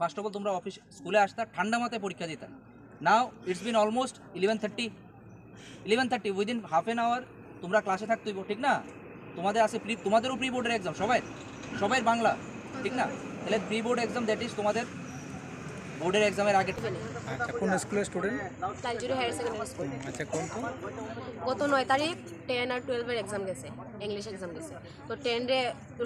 First of all তোমরা office স্কুলে আসতা, ঠান্ডা মাথায় পরীক্ষা দিতা। Now it's been almost eleven thirty eleven thirty within half an hour তোমরা ক্লাসে থাকতেই ঠিক না? তোমাদের আছে প্রি তোমাদেরও প্রি বোর্ডের এক্সাম সবাই সবাই বাংলা, ঠিক না? তাহলে pre board exam that is তোমাদের বোর্ডের এক্সামের আগে আচ্ছা কোন স্কুলের student Kaljuri higher secondary school আচ্ছা কোন কোন গত নয় তারিখ টেন আর টুয়েলভের এক্সাম গেছে ইংলিশ এক্সাম গেছে। তো টেন রে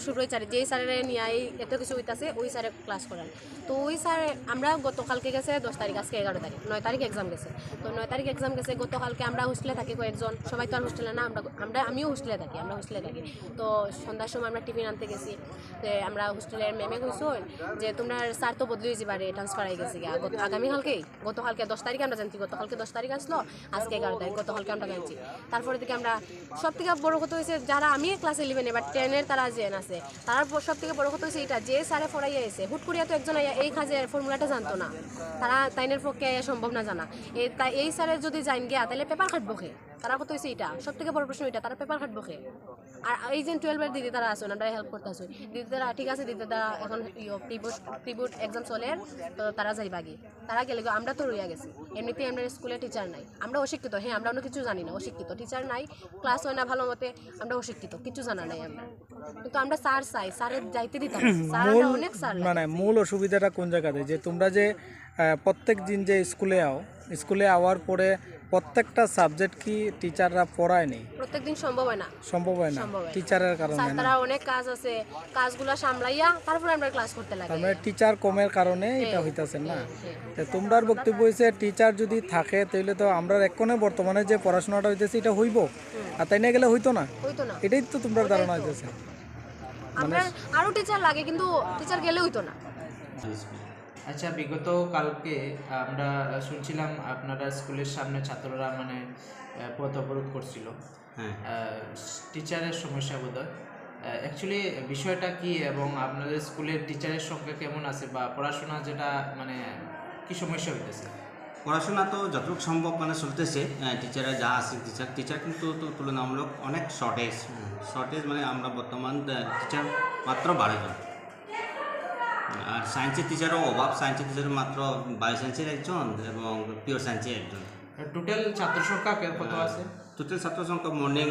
শুভ্রই স্যার যেই স্যারের নিয়ে এই এত কিছু হইতাছে ওই স্যারে ক্লাস করান। তো ওই স্যার আমরা গতকালকে গেছে দশ তারিখ আজকে এগারো তারিখ নয় তারিখ এক্সাম গেছে। তো নয় তারিখ এক্সাম গেছে গতকালকে আমরা হোস্টেলে থাকি কয়েকজন সবাই তো আর হোস্টেলে না আমরা আমরা আমিও হোস্টেলে থাকি আমরা হোস্টেলে থাকি। তো সন্ধ্যার সময় আমরা টিফিন আনতে গেছি তো আমরা হোস্টেলের ম্যামে কইছো যে তোমরা স্যার তো বদলে যাবারে ট্রান্সফার হয়ে গেছে দশ আমরা জানছি দশ তারিখ আসলো, আজকে এগারো তারিখ আমরা জানছি। তারপরে থেকে আমরা সব থেকে বড় কথা হয়েছে যারা আমি ক্লাস ইলেভেন এবার টেনের তারা জেন আছে, তার সব থেকে বড় কথা হয়েছে এটা যে স্যারে পড়াইয়া এসে হুট করিয়া তো একজন এই কাজের ফর্মুলাটা জানতো না। তারা তাইনের পক্ষে সম্ভব না জানা। এই স্যারের যদি জান গিয়া তাহলে পেপার কাটবো খে তারা কথা হয়েছে এটা সব থেকে বড় প্রশ্ন এটা তারা পেপার কাটবো খে আর এই যে টুয়েলভের দিদি তারা আছে ওনারা হেল্প করতে আছে। দিদি তারা ঠিক আছে দিদি তারা এখন প্রিবোর্ড এক্সাম চলে তো তারা যাইবা গিয়ে তারা গেলে আমরা তো রইয়া গেছি। এমনিতেই আমরা স্কুলে টিচার নাই। আমরা অশিক্ষিত হ্যাঁ আমরা অন্য কিছু জানি না অশিক্ষিত। টিচার নাই ক্লাস হয় না ভালো মতে আমরা অশিক্ষিত কিছু জানা নাই আমরা। কিন্তু আমরা স্যার চাই স্যারের যাইতে দিতাম স্যার অনেক স্যার মানে মূল অসুবিধাটা কোন জায়গাতে? যে তোমরা যে প্রত্যেক দিন যে স্কুলে আও স্কুলে আওয়ার পরে প্রত্যেকটা সাবজেক্ট কি টিচাররা পড়ায় নেই প্রত্যেকদিন সম্ভব হয় না। সম্ভব হয় না? সম্ভব হয় না। টিচারের কারণে না? তারা অনেক কাজ আছে কাজগুলো সামলাইয়া তারপরে আমরা ক্লাস করতে লাগে। মানে টিচার কমের কারণে এটা হইতাছে না? হ্যাঁ। তো তোমরার বক্তব্য হয়েছে টিচার যদি থাকে তাহলে তো আমরা এক্ষণে বর্তমানে যে পড়াশোনাটা হইতেছে এটা হইব। আর তাই না গেলে হইতো না? হইতো না। এটাই তো তোমরা ধারণা হইতেছে। আমরা আরও টিচার লাগে কিন্তু টিচার গেলে হইতো না। আচ্ছা বিগত কালকে আমরা শুনছিলাম আপনারা স্কুলের সামনে ছাত্ররা মানে পথ অবরোধ করছিল। হ্যাঁ। টিচারের সমস্যা বোধ অ্যাকচুয়ালি বিষয়টা কি এবং আপনাদের স্কুলের টিচারের সংখ্যা কেমন আছে বা পড়াশোনা যেটা মানে কি সমস্যা হইতেছে? পড়াশোনা তো যতটুকু সম্ভব মানে চলতেছে। টিচাররা যা আছে টিচার টিচার কিন্তু তো তুলনামূলক অনেক শর্টেজ শর্টেজ মানে আমরা বর্তমান টিচার মাত্র বারো জন। আর সায়েন্সের টিচারও অভাব। সায়েন্সের টিচার মাত্র বায়ো সায়েন্সের একজন এবং পিওর সায়েন্সের একজন। টোটাল ছাত্র সংখ্যা কত আছে? টোটাল ছাত্র সংখ্যা মর্নিং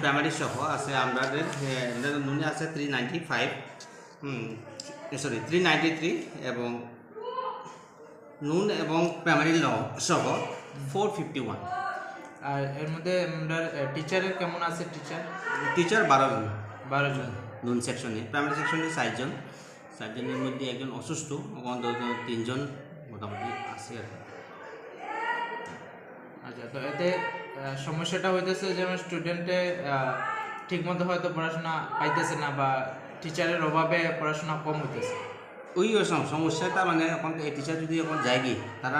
প্রাইমারি সহ আছে আমাদের নুনে আছে three ninety five sorry three ninety three এবং নুন এবং প্রাইমারি ল সহ ফোর ফিফটি ওয়ান আর এর মধ্যে আমরা টিচারের কেমন আছে টিচার টিচার বারো জন। বারো জন। নুন সেকশনে প্রাইমারি সেকশনে ষাটজন ষাটজনের মধ্যে একজন অসুস্থ অন্তত তিনজন মোটামুটি আছে আর। আচ্ছা তো এতে সমস্যাটা হইতেছে যেমন স্টুডেন্টে ঠিকমতো হয়তো পড়াশোনা পাইতেছে না বা টিচারের অভাবে পড়াশোনা কম হইতেছে ওই সম- সমস্যাটা মানে এখন এই টিচার যদি এখন যায় কি তারা